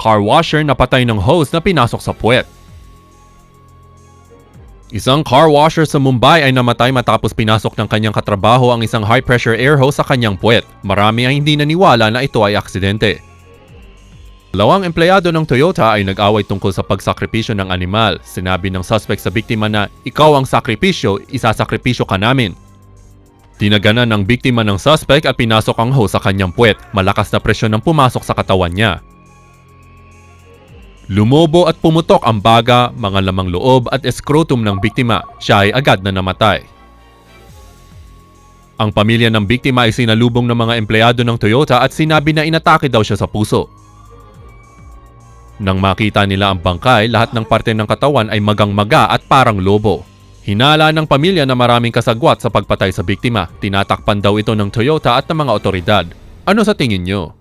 car washer na patay ng hose na pinasok sa puwet. Isang car washer sa Mumbai ay namatay matapos pinasok ng kanyang katrabaho ang isang high-pressure air hose sa kanyang puwet. Marami ang hindi naniwala na ito ay aksidente. Dalawang empleyado ng Toyota ay nag-away tungkol sa pagsakripisyo ng animal. Sinabi ng suspect sa biktima na, ikaw ang sakripisyo, isasakripisyo ka namin. Tinaganan ng biktima ng suspect at pinasok ang hose sa kanyang puwet. Malakas na presyon ang pumasok sa katawan niya. Lumobo at pumutok ang baga, mga lamang loob at scrotum ng biktima. Siya ay agad na namatay. Ang pamilya ng biktima ay sinalubong ng mga empleyado ng Toyota at sinabi na inatake daw siya sa puso. Nang makita nila ang bangkay, lahat ng parte ng katawan ay magang-maga at parang lobo. Hinala ng pamilya na maraming kasagwat sa pagpatay sa biktima. Tinatakpan daw ito ng Toyota at ng mga otoridad. Ano sa tingin nyo?